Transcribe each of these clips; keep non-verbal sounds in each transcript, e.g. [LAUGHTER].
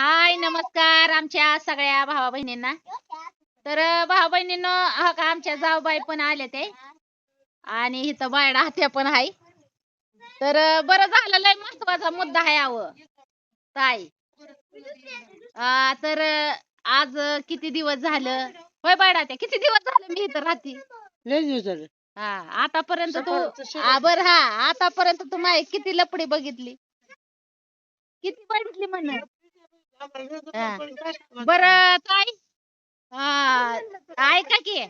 हाय नमस्कार आमच्या सगळ्या भावा बहिणींना. तर भावा बहिणींनो हा का आमच्या जाऊबाई पण आले ते. आणि इथं बायडा त्या पण आहे तर बरं झालं लय महत्त्वाचा मुद्दा आहे. अव ताई. आ, तर आज किती दिवस झालं? होय बायडा त्या किती दिवस झालं मी इथं राहते? लय दिवस झाले. हा आतापर्यंत तू. हा, बर हा आतापर्यंत तू माझी किती लपडी बघितली? किती बघितली म्हण? बर ताई. हा, ऐका की.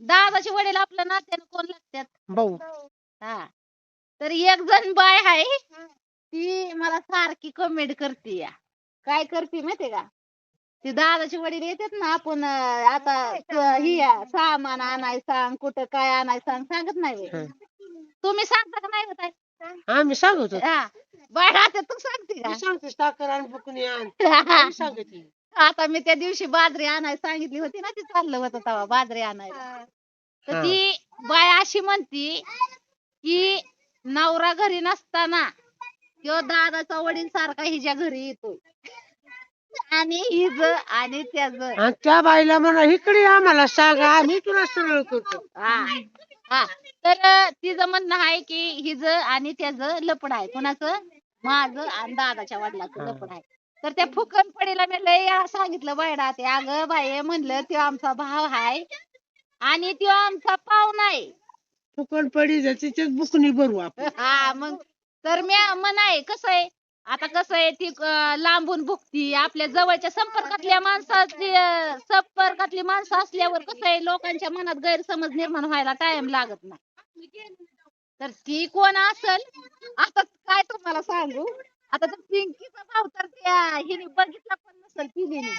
दादाचे वडील आपल्या नात्याने कोण लागतात? भाऊ. हा. तर एक जण बाय आहे ती मला सारखी कमेंट करते या. काय करते माहितीये का? ती दादाचे वडील येतात ना आपण अं, आता स- ही सामान आणाय सांग कुठं काय आणाय सांग सांगत नाही. हं. तुम्ही सांगता का नाही होत? आम्ही सांगतो. हा. बाय आता तू सांगते का मी सांगते साखर आणि बुकणी आण. [LAUGHS] मी सांगते. आता मी त्या दिवशी बाजरी आणाय सांगितली होती ना ती चाललं होतं तेव्हा बाजरी आणायला. तर हा. ती बाय अशी म्हणती की नवरा घरी नसताना किंवा दादाचा वडील सारखा हिच्या घरी येतो आणि हिज आणि त्याच आणि त्या बाईला म्हणा इकडे आम्हाला सांगा आम्ही तुला सरळ करतो. हा हा. तर तिचं म्हणणं आहे की हिज आणि त्याच लपड आहे. कोणाचं? माझं आणि दादाच्या वडिलाचं हा. लपड आहे. तर त्या फुकणपडीला मी लय सांगितलं बायडा ते अगं बाई म्हणलं तो आमचा भाव आहे आणि तो आमचा पाहुणा आहे. फुकट पडी तिच्यात बुकणी भरू आपण. [LAUGHS] हा मग. तर मी म्हणाय कसं आहे? आता कसं आहे ती अं, लांबून भुकती. आपल्या जवळच्या संपर्कातल्या माणसाची अं, संपर्कातली माणसं असल्यावर कसं आहे लोकांच्या मनात गैरसमज निर्माण व्हायला टाइम लागत नाही. तर ती कोण असल? आता तुम्हाला सांगू? आता तर पिंकीचा भाव तर त्या हिने बघितला पण नसल तिघीने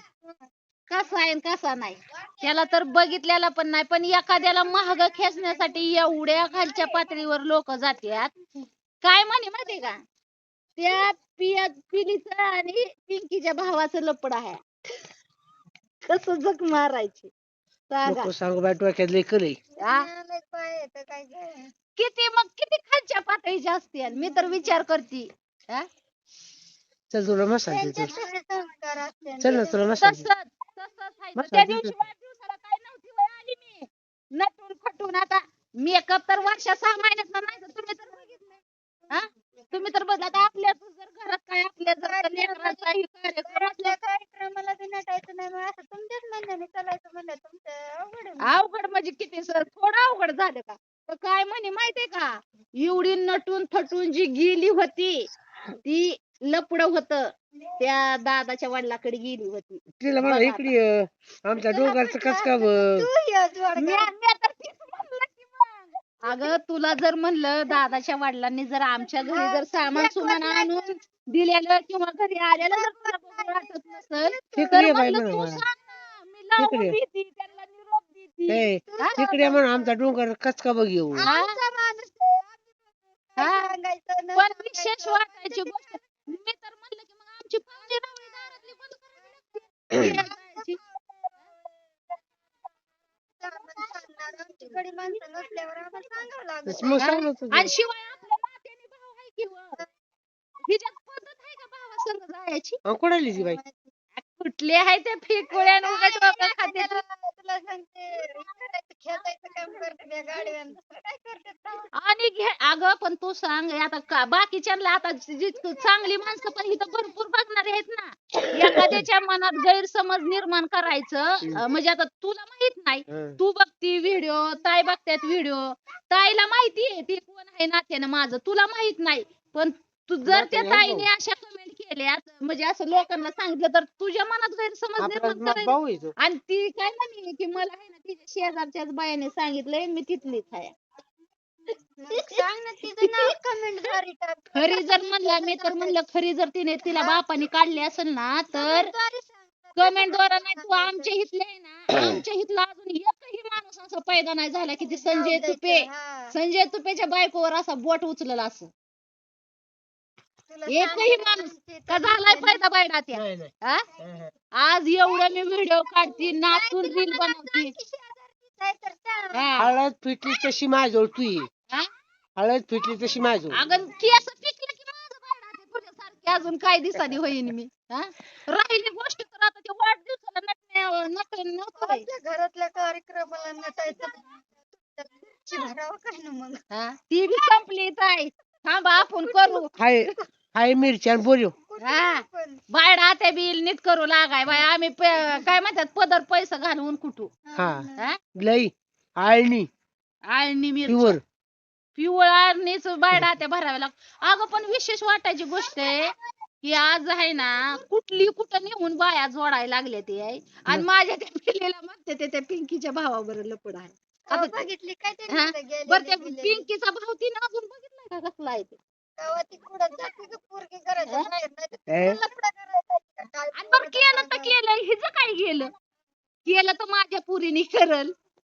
कसा आहे आणि कसा नाही. त्याला तर बघितलेला पण नाही पण एखाद्याला महाग खेचण्यासाठी एवढ्या खालच्या पातळीवर लोक जातात काय म्हणे माहितीये का? त्या पिया पिलीचं आणि पिंकीच्या भावाचं लपड आहे. कस जग मारायची. सांगा नको सांगू. बाई डोक्यात लय कलय? किती मग किती खालच्या पातळीच्या असतील मी तर विचार करते. हा? चल तुला मसाला देतो. चल ना तुला तसंच मसाला तसंच आहे. मस्त त्या दिसत. दिवशी वाढदिवसाला काय नव्हती वय आली मी. नटून खटून आता मेकअप तर वर्षा सहा महिन्यात नाही तर तुम्ही तर बघितलंय हा? तुम्ही तर बघ आता आपल्या जर घरात काय आपल्या जर लेकराचा हे कार्यक्रम असला कार्यक्रमाला बी नटायचं नाही मग असं तुमच्याच म्हणण्याने चालायचं म्हणलं. तुमचं अवघड आहे. मग. अवघड म्हणजे किती? सर थोडं अवघड झालं का? तर काय म्हणे माहितीये का एवढी नटून थटून जी गेली होती ती लपड होत त्या दादाच्या वडिलाकडे गेली होती तिला म्हणा इकडे ये. आमच्या डोंगरचं कस का बघ तू ये जोड मी मी तर तीच म्हणलं की मग. अगं तुला जर म्हणलं दादाच्या वडिलांनी जर आमच्या घरी जर सामान सुमान आणून दिलेलं किंवा घरी आलेलं जर तुला बघू वाटत नसेल तिकडे तर ये बाई म्हणलं म्हणा तू मला. सांग ना. मी लावून तिकडे. देते त्यांना हा? तिकडे म्हणा आमचा डोंगर कस का बघ येऊ? आमचा माणूस आहे, आम्ही हा? सांगायचं न पण विशेष सांगायचं. वाटायची गोष्ट मी तर म्हणलं की मग आमची पाहुणे रावळे दारातली बंद करावी लागते. आपण सांगणार, आमच्याकडे माणसं नसल्यावर आम्हाला सांगावं लागेल. मग सांग ना तुझं. आणि शिवाय आपल्या नात्याने भाव आहे की व. हिच्यात पद्धत आहे का भावा संग जायची अहो, कुणाली ती बाई कुठले आहे ते फेकुळ्या आणि उगाच डोकं खाते तुला सांगते करायचं खेचायचं काम करते त्या गाडीवर दुसरं काय करते तेव्हा? आणि घे अगं पण तू सांग आता का बाकीच्यांना आता जी चांगली माणसं पण इथं भरपूर बघणारे आहेत ना. एखाद्याच्या मनात गैरसमज निर्माण करायचं अं, म्हणजे आता तुला माहीत नाही. तू बघती व्हिडिओ ताई बघतात व्हिडिओ. ताईला माहिती आहे ती कोण आहे नात्यानं माझं तुला माहीत नाही. पण तू जर त्या नात्याने आहे ताईने अशा कमेंट केल्या म्हणजे असं लोकांना सांगितलं तर तुझ्या मनात गैरसमज आपला निर्माण भाऊ येतो आणि ती काय म्हणे की मला आहे ना तिच्या शेजारच्याच बायाने सांगितलंय मी तिथलीच आहे मग सांग ना तिचं नाव कमेंटद्वारे टाक खरी जर म्हणलं मी तर म्हणलं खरी जर तिने तिला बापाने काढली असेल ना तर द्वारे सांग. कमेंट द्वारा नाही तू आमच्या हितले आहे ना आमच्या हितला अजून एकही माणूस असा पैदा नाही झाला की ते संजय तुपे हा. संजय तुपेच्या बायकोवर असा बोट उचलला असं एकही माणूस का झालाय पैदा बायडा त्या नाही नाही. हा? हं. आज एवढं मी व्हिडिओ काढते नाचून रील बनवते. हा. हळद फिटली तशी माझ्याजवळ तू ये. हा? हळद फिटली तशी माझ्याजवळ. अगं केस पिकले की माझं बायडा ते तुझ्यासारखी अजून काय दिसानी होईन मी. हा? राहिली गोष्ट तर आता ते वाढदिवसाला नटण्या नट नव्हतं आपल्या घरातल्या कार्यक्रमाला नटायचं ची भरावं काय ना मग? हा? ती बी संपली ताई. थांबा आपण करू. हाय. हाय मिरची आणि बोलू हा. बाहेर आता बिल नीट करू लागाय बाय आम्ही प- काय म्हणतात पदर पैसा घालवून कुठू? हा. हा? लई. आळणी. आणि मी प्युअर. पिवळ आणीच बायडा त्या भराव्या लाग अगं पण विशेष वाटायची गोष्ट आहे की आज आहे ना कुठली कुठं नेऊन बाया जोडायला लागल्या ते आहे आणि माझ्या त्या पिल्लीला म्हणते ते त्या पिंकीच्या भावाबरोबर लपड आहे. आता- बघितली काय हा? बरं त्या? पिंकीचा भाव तिनं अजून बघितलाय का कसला आहे ते? कवा ती कुठं जाते का पोरगी घराच्या हा? बाहेर नाही तर ए? तिला लफडा करायचा का? काय आणि बरं पोरगं केलं तर केलं हिचं काय गेलं? केलं तर माझ्या पुरीने करल.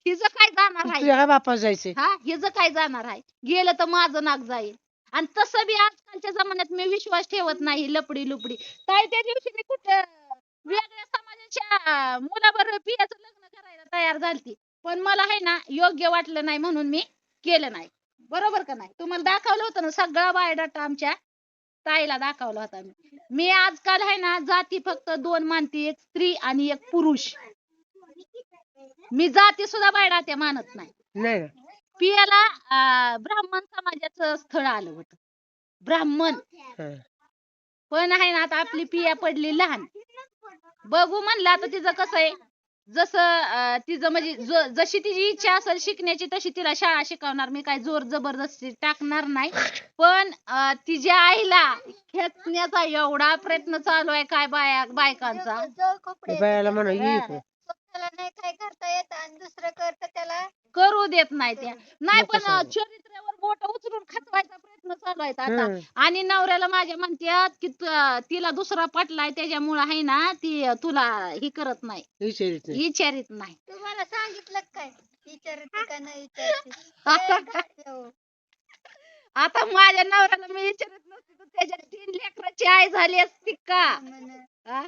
हिचं काय जाणार आहे? तुझ्या काय बापा हा हिचं काय जाणार आहे? गेलं तर माझं नाक जाईल. आणि तसं बी आजकालच्या जमान्यात मी विश्वास ठेवत नाही लपडी लुपडी. काय त्या दिवशी मी कुठं वेगळ्या समाजाच्या मुलाबरोबर पियाचं लग्न करायला तयार झालती. पण मला आहे ना योग्य वाटलं नाही म्हणून मी केलं नाही. बरोबर का नाही? तुम्हाला दाखवलं होतं ना सगळा बायोडाटा आमच्या ताईला दाखवला होता मी. मी आजकाल आहे ना जाती फक्त दोन मानते एक स्त्री आणि एक पुरुष. मी जाती सुद्धा बायोडाटे मानत नाही. पियाला अं, ब्राह्मण समाजाचं स्थळ आलं होतं. ब्राह्मण. हा. पण आहे ना आता आपली पिया पडली लहान. बघू म्हणलं आता तिचं कसं आहे. जसं अं, तिचं म्हणजे ज- जशी तिची इच्छा असेल शिकण्याची तशी तिला शाळा शिकवणार मी काय जोर जबरदस्ती टाकणार नाही पण अं, तिच्या आईला खेचण्याचा एवढा प्रयत्न चालू आहे काय बाया बायकांचा जळ कपडे त्या बायाला म्हणा ये. इकडं. स्वतःला नाही काय करता येत आणि दुसरं करतं त्याला करू देत नाही त्या नाही पण. चरित्र्यावर बोट उचलून खचवायचा प्रयत्न चालू आहे आता हम्म. आणि नवऱ्याला माझ्या म्हणतात की त- तिला दुसरा पटलाय त्याच्यामुळे आहे ना ती तुला ही करत नाही विचारित नाही विचारित नाही तुम्हाला सांगितलं का काय विचारते का नाही विचारते [LAUGHS] आता. हो. आता माझ्या नवऱ्याला मी विचारत नसते तर त्याच्या तीन लेकराची आई झाली असती का. हा?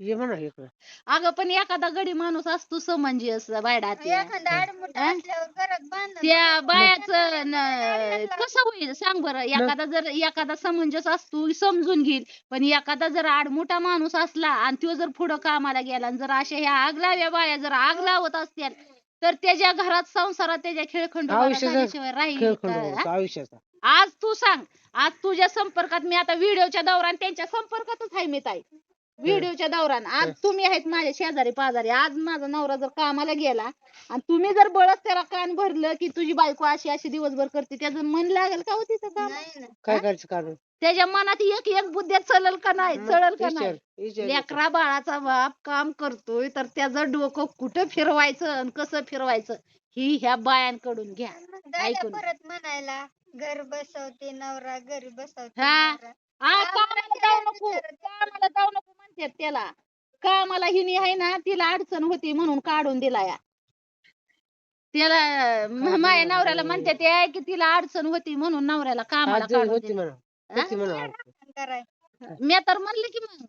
ये म्हणा इकडं. अगं पण एखादा गडी माणूस असतो समंजस बायडा त्या एखादा आडमुठ? असल्यावर घरात बांधून त्या बायाचं कसं होईल? सांग बरं. एखादा जर एखादा समंजस असतो समजून घेईल. पण एखादा जर आडमोठा माणूस असला आणि तो जर पुढं कामाला गेला आणि जर अशा ह्या आग लाव्या बाया जर आग लावत असतील तर त्याच्या घरात संसारात त्याच्या खेळखंड आयुष्याचा झाल्याशिवाय राहील खेळखंड का? होतो आयुष्याचा. आज तू सांग. आज तुझ्या संपर्कात मी आता व्हिडिओच्या दौरान त्यांच्या संपर्कातच आहे मी ताई. व्हिडिओच्या दौरान. आज. तुम्ही आहेत माझ्या शेजारी पाजारी. आज माझा नवरा जर कामाला गेला आणि तुम्ही जर बळच त्याला कान भरलं की तुझी बायको अशी अशी दिवसभर करते त्याचं मन लागेल का हो तिचं काम? नाही ना. काय करायचं कारण त्याच्या मनात एक एक बुद्ध्या चलल का नाही? मग चळल का नाही? विचार विचार. लेकरा बाळाचा बाप काम करतोय तर त्याचं डोकं कुठं फिरवायचं आणि कसं फिरवायचं ही ह्या बायांकडून घ्या. दादा ऐकून. परत म्हणायला घर बसवते नवरा घरी बसवते हा. नवरा. आ, कामाला जाऊ नको. कामाला जाऊ म्हणतात त्याला. कामाला हिनी आहे ना तिला अडचण होती म्हणून काढून दिला या. त्याला म- माझ्या नवऱ्याला म्हणते ते की तिला अडचण होती म्हणून नवऱ्याला कामाला आज काढून होती दिलं. म्हणा होती म्हणा कराय? मी तर म्हणलं की मग.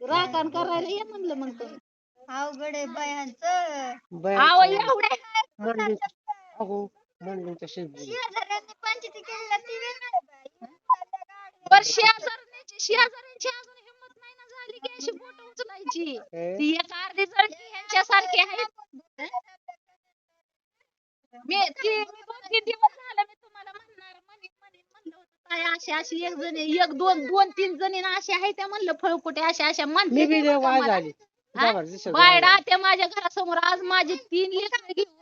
राखण करायला ये म्हणलं मग तुम्ही अवघड आहे बायांचं. आव बाया एवढे म्हणली अगो म्हणली तशीच बोलली. शेजाऱ्यांनी पंचायती ती वेगळं बाई. शेजारण्याची शेजाऱ्यांची अजून अशी बोट उचलायची? ती एक अर्धी जळकी ह्यांच्यासारखी आहे. मी ती मी दोन तीन दिवस झालं मी तुम्हाला म्हणणार म्हणे म्हणे म्हणलं होतं काय अशी अशी एक जणी एक दोन दोन तीन जणी ना अशी आहे त्या म्हणलं फळकुटे अशा अशा मी म्हणते बी ते बायडा त्या माझ्या घरासमोर. आज माझी तीन लेकरं घेऊन.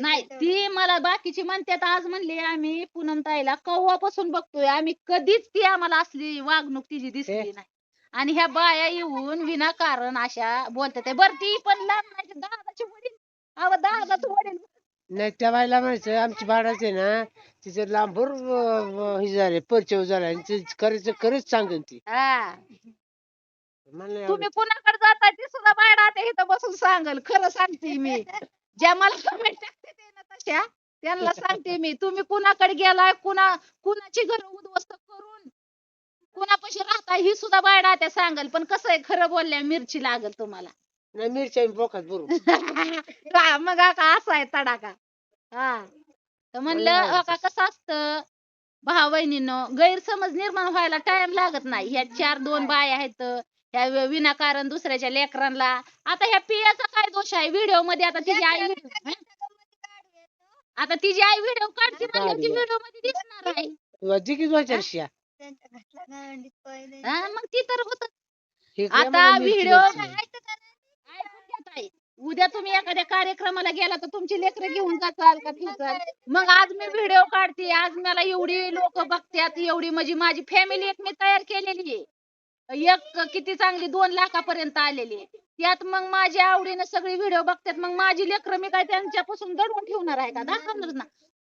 नाही. ती मला बाकीची म्हणतात आज म्हणली आम्ही पूनम ताईला कव्वापासून बघतोय. आम्ही कधीच ती आम्हाला असली वागणूक तिची दिसली. नाही. आणि ह्या बाया येऊन विनाकारण अशा बोलतात बर ती पण लग्नाची दादाची वडील. अव दादाच वडील. नाही त्या बाईला म्हणायचं आमची भाडाच आहे ना तिचं लांबवर हे झाले परचव झाला आणि ते करायचं खरंच सांगेन ती. हा. तुम्ही कुणाकडे जाताय ती सुद्धा बायडा ते इथं बसून सांगल खरं सांगते मी. ज्या मला कमेंट टाकते ते ना तशा त्यांना सांगते मी. तुम्ही कुणाकडे गेलाय कुणा कुणाची घर उद्ध्वस्त करून कुणापाशी राहताय ही सुद्धा बायडा त्या सांगल पण कसं आहे खरं बोलल्या मिरची लागल तुम्हाला. नाही मिरच्या बोकात बरोबर का [LAUGHS] मग का असा आहे तडाका हा. तर म्हणलं अ का कसं असतं भावा बहिणीनं गैरसमज निर्माण व्हायला टाइम लागत नाही. ह्या चार दोन बाया आहेत ह्या व- विनाकारण दुसऱ्याच्या लेकरांना आता ह्या पियाचा काय दोष आहे? व्हिडिओमध्ये आता तिची आई हं? आता तिची आई व्हिडिओ काढते. व्हिडिओमध्ये दिसणार आहे. हा, मग ती तर होत. आता व्हिडिओ. उद्या तुम्ही एखाद्या कार्यक्रमाला गेला तर तुमची लेकरं घेऊन जाचाल का फिरचाल मग आज मी व्हिडिओ काढते. आज मला एवढी लोक बघतात एवढी म्हणजे माझी फॅमिली एक मी तयार केलेली आहे. एक किती चांगली दोन लाखापर्यंत आलेली आहे. त्यात मग माझ्या आवडीनं सगळी व्हिडिओ बघतात. मग माझी लेकरं मी काय त्यांच्यापासून दडवून ठेवणार आहे का? दाखवणार ना.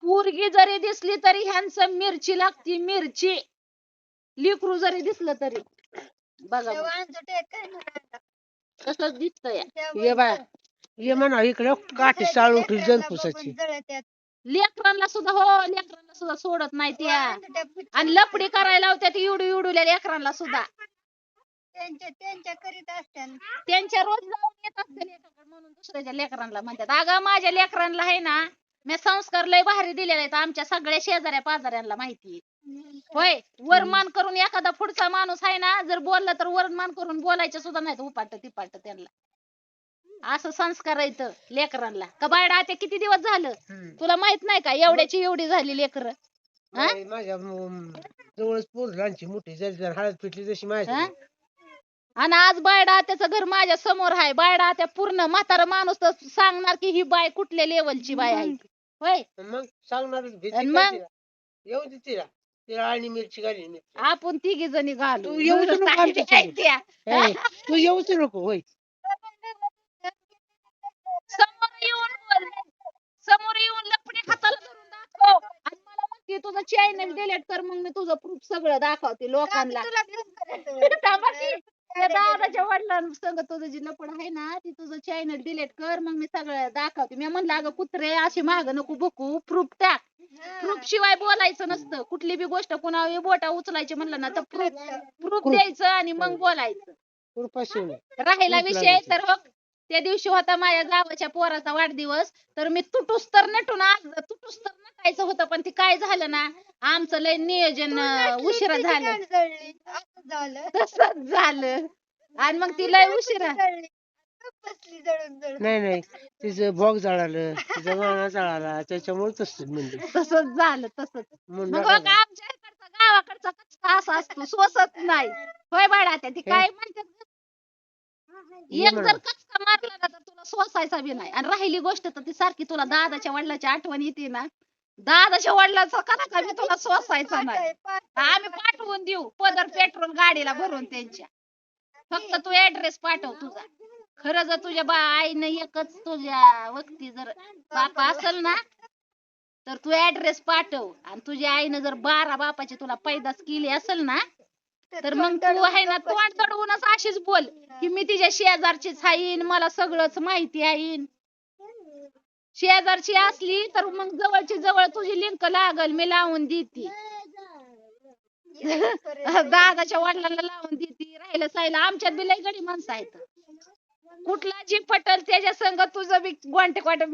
पोरगी जरी दिसली तरी ह्यांचं मिरची लागती मिरची. लिकरू जरी दिसलं तरी. बघा. तसंच दिसतंय. ये बाय ये म्हणा इकडे काठी साळून ठेवली जनपुसाची लेकरांना सुद्धा हो लेकरांना सुद्धा सोडत नाही त्या. आणि लपडी करायला लावत्यात इवडू इवडूल्या लेकरांना सुद्धा. त्यांच्या त्यांच्या करीत असत्यान. त्यांच्या रोज जाऊन येत असते म्हणून दुसऱ्याच्या लेकरांना म्हणतात अगं माझ्या लेकरांना आहे ना मी संस्कार लय भारी दिलेले आहेत. आमच्या सगळ्या शेजाऱ्या पाजाऱ्यांना माहिती आहे. होय वरमान करून एखादा पुढचा माणूस आहे ना जर बोलला तर वरमान करून बोलायचं सुद्धा नाही उपाट तिपाट त्यांना असं संस्कार आहेत लेकरांना का बायडा आता किती दिवस झालं. तुला माहीत नाही का एवढ्याची एवढी झाली लेकर हा? नाही, माझ्या म- जवळच पोर लहानची मोठी हळद पिटली माझी आणि आज बायडा त्याचं घर माझ्यासमोर आहे बायडा त्या पूर्ण म्हातारा माणूस तर सांगणार की ही बाय कुठल्या लेवलची बाय आहे ती. होय मग सांगणार भीती आणि काय मग? तिला? येऊ दे तिला तिला आणि मिरची घाली मी. आपण तिघी जणी घालू. तू येऊच नको आमच्या. ए, तू येऊच नको होय. समोर येऊन बोल. समोर येऊन लपडी हाताला धरून दाखव. आणि मला म्हणते तुझं चॅनल डिलीट कर मग मी तुझं प्रूफ सगळं दाखवते लोकांना. [LAUGHS] थांबा की. त्या दादाच्या वडिलांसंग तुझं जी लपड आहे ना ती तुझं चॅनल डिलीट कर मग मी सगळं दाखवते. मी म्हणलं अगं कुत्रे अशी माग नको बघू प्रूफ टाक. प्रूफ शिवाय बोलायचं नसतं. कुठली बी गोष्ट कुणावर बोटा उचलायची म्हणलं ना तर प्रूफ प्रूफ Proof. द्यायचं आणि मग बोलायचं. राहिला विषय. तर हो त्या दिवशी होता माझ्या जावाच्या पोराचा वाढदिवस तर मी तुटूस तर नटून आज तुटूस तर नटायचं होतं पण ती काय झालं ना आमचं लय नियोजन अं, उशिरा झालं. झालं. तसंच झालं. आणि मग ती लय उशिरा. बसली जळून जळून. नाही नाही. तिचं भोग जळालं तिचा गाणा जळाला त्याच्यामुळे तसं म्हणजे तसंच झालं तसंच. म्हणून मग नका बघ आमच्या इकडचा गावाकडचा असा असतो सोसत नाही. होय बाळा त्या ती काय म्हणतात? ये एक म्हणा. जर कचका मारला ना तर तुला सोसायचा बी नाही. आणि राहिली गोष्ट तर ती सारखी तुला दादाच्या वडिलाची आठवण येते ना. दादाच्या वडिलाचा करा का मी तुला सोसायचा नाही. आम्ही पाठवून देऊ. पदर पेट्रोल गाडीला भरून त्यांच्या. फक्त तू ऍड्रेस पाठव तुझा. खरं जर तुझ्या बा आईनं एकच तुझ्या वक्ती जर बापा असेल ना तर तू ऍड्रेस पाठव. आणि तुझ्या आईनं जर बारा बापाची तुला पैदास केली असेल ना तर मग तू आहे ना तोंड तडवूनच अशीच बोल की मी तिच्या शेजारचीच हाईन मला सगळंच माहिती आहे शेजारची असली तर मग जवळची जवळ तुझी लिंक लागल मी लावून देते. [LAUGHS] दादाच्या वडिलांना लावून देते राहिलं सायला आमच्यात बी लय गडी माणसं आहेत. कुठला जी पटल त्याच्या संग तुझं बी गोंटे गोंटे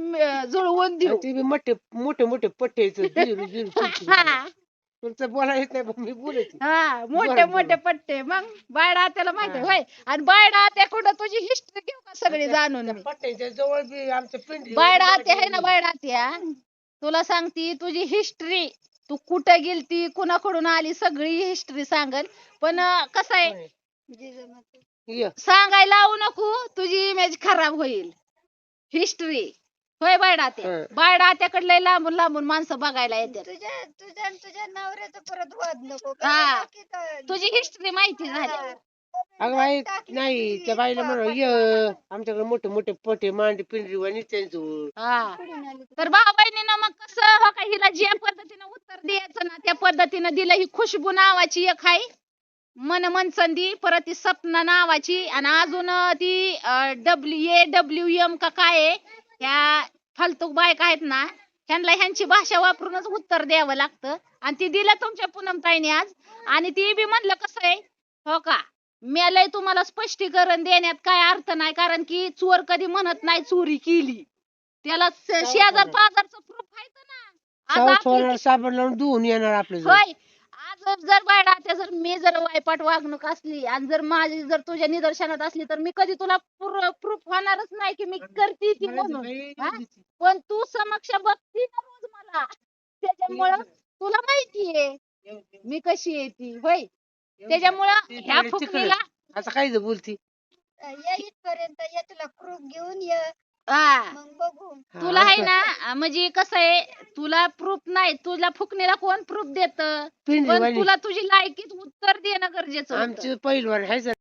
जुळवून देऊ. ते बी मोठे मोठे मोठे पट्टे. [LAUGHS] हा. तुमचं बोला येत नाही पण मी बोलत. हा मोठे मोठे. पट्टे. मग बायडा त्याला माहिती आहे. होय. आणि बायडा त्या कुठं तुझी हिस्ट्री घेऊ का सगळी जाणून मी? पट्ट्यांच्या जवळ बी आमच्या पिंडी बायडा ते आहे ना बायडा त्या तुला सांगती तुझी हिस्ट्री तू कुठं गेलती कुणाकडून आली सगळी हिस्ट्री सांगल पण कसं आहे. ये सांगायला लावू नको तुझी इमेज खराब होईल हिस्ट्री होय बायडा त्या हं. बायडा त्याकडले लांबून लांबून माणसं बघायला येतात तुझ्या तुझ्या आणि तुझ्या नवऱ्याचं परत वाद नको हा. बाकी तर- तुझी हिस्ट्री माहिती झाली. अगं बाई टाकली नाही त्या बाईला म्हणा. ये आमच्याकडे मोठे मोठे पटे मांडी पिंडरी वाणी त्यांजवळ हा आली तू? तर भाऊ बहिणीनं मग कसं हो का हिला ज्या पद्धतीनं उत्तर द्यायचं ना त्या पद्धतीनं दिलं ही खुशबू नावाची एक आहे मन मनसंदी परत ती सपना नावाची आणि अजून ती डब्ल्यू ए डब्ल्यू एम का काय आहे ह्या फालतू बायका आहेत ना ह्यांना ह्यांची भाषा वापरूनच उत्तर द्यावं लागतं. आणि ती दिलं तुमच्या पूनमताईने आज आणि ती बी म्हणलं कसं आहे हो का मेलय तुम्हाला स्पष्टीकरण देण्यात काय अर्थ नाही कारण की चोर कधी म्हणत नाही चोरी केली. त्याला शेजार पाजारचं प्रूफ आहे ना? धुवून येणार आपलं. होय जर त्या जर मी जर वायपाट वागणूक असली आणि जर माझी जर तुझ्या निदर्शनात असली तर मी कधी तुला प्रूफ होणारच नाही की मी करते ती म्हणून? पण तू समक्ष बघती ना रोज मला. त्याच्यामुळं तुला माहितीये मी कशी आहे ती होय? त्याच्यामुळं ह्या फुकणीला आता काय बोलती. ये इथपर्यंत ये तुला प्रूफ घेऊन ये. हा. मग बघू. हा, तुला आहे ना म्हणजे कसं आहे तुला प्रूफ नाही तुला फुकणीला कोण प्रूफ देत? पण. तुला तुझी लायकीत उत्तर देणं गरजेचं होतं. आमचे पहिलवान आहे